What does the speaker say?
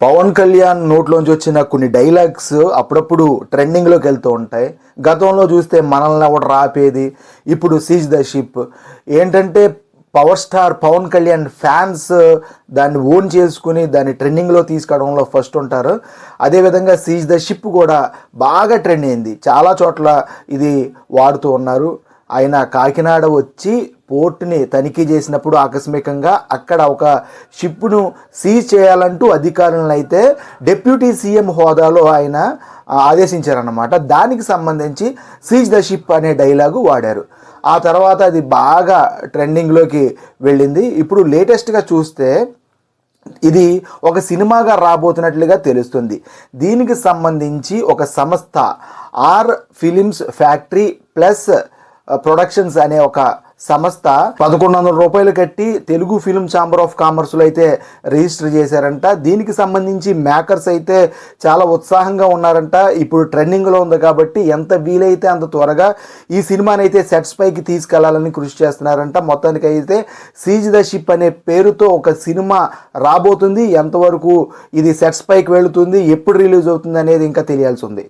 పవన్ కళ్యాణ్ నోట్లోంచి వచ్చిన కొన్ని డైలాగ్స్ అప్పుడప్పుడు ట్రెండింగ్లోకి వెళ్తూ ఉంటాయి. గతంలో చూస్తే మనల్ని ఒకటి రాపేది? ఇప్పుడు సీజ్ ద షిప్. ఏంటంటే power star Pawan Kalyan fans దాన్ని ఓన్ చేసుకుని దాన్ని ట్రెండింగ్లో తీసుకురావడంలో ఫస్ట్ ఉంటారు. అదేవిధంగా సీజ్ ద షిప్ కూడా బాగా ట్రెండ్ అయింది. చాలా చోట్ల ఇది వాడుతూ ఉన్నారు. ఆయన కాకినాడ వచ్చి పోర్ట్ని తనిఖీ చేసినప్పుడు ఆకస్మికంగా అక్కడ ఒక షిప్ను సీజ్ చేయాలంటూ అధికారులను అయితే డిప్యూటీ సీఎం హోదాలో ఆయన ఆదేశించారన్నమాట. దానికి సంబంధించి సీజ్ ద షిప్ అనే డైలాగు వాడారు. ఆ తర్వాత అది బాగా ట్రెండింగ్లోకి వెళ్ళింది. ఇప్పుడు లేటెస్ట్గా చూస్తే ఇది ఒక సినిమాగా రాబోతున్నట్లుగా తెలుస్తుంది. దీనికి సంబంధించి ఒక సంస్థ R films factory plus productions అనే ఒక సంస్థ పదకొండు వందల రూపాయలు కట్టి తెలుగు ఫిల్మ్ ఛాంబర్ ఆఫ్ కామర్స్లో అయితే రిజిస్టర్ చేశారంట. దీనికి సంబంధించి మేకర్స్ అయితే చాలా ఉత్సాహంగా ఉన్నారంట. ఇప్పుడు ట్రెండింగ్లో ఉంది కాబట్టి ఎంత వీలైతే అంత త్వరగా ఈ సినిమాని అయితే సెట్స్ పైకి తీసుకెళ్ళాలని కృషి చేస్తున్నారంట. మొత్తానికి అయితే సీజ్ ద షిప్ అనే పేరుతో ఒక సినిమా రాబోతుంది. ఎంతవరకు ఇది సెట్స్ పైకి వెళుతుంది ఎప్పుడు రిలీజ్ అవుతుంది అనేది ఇంకా తెలియాల్సి ఉంది.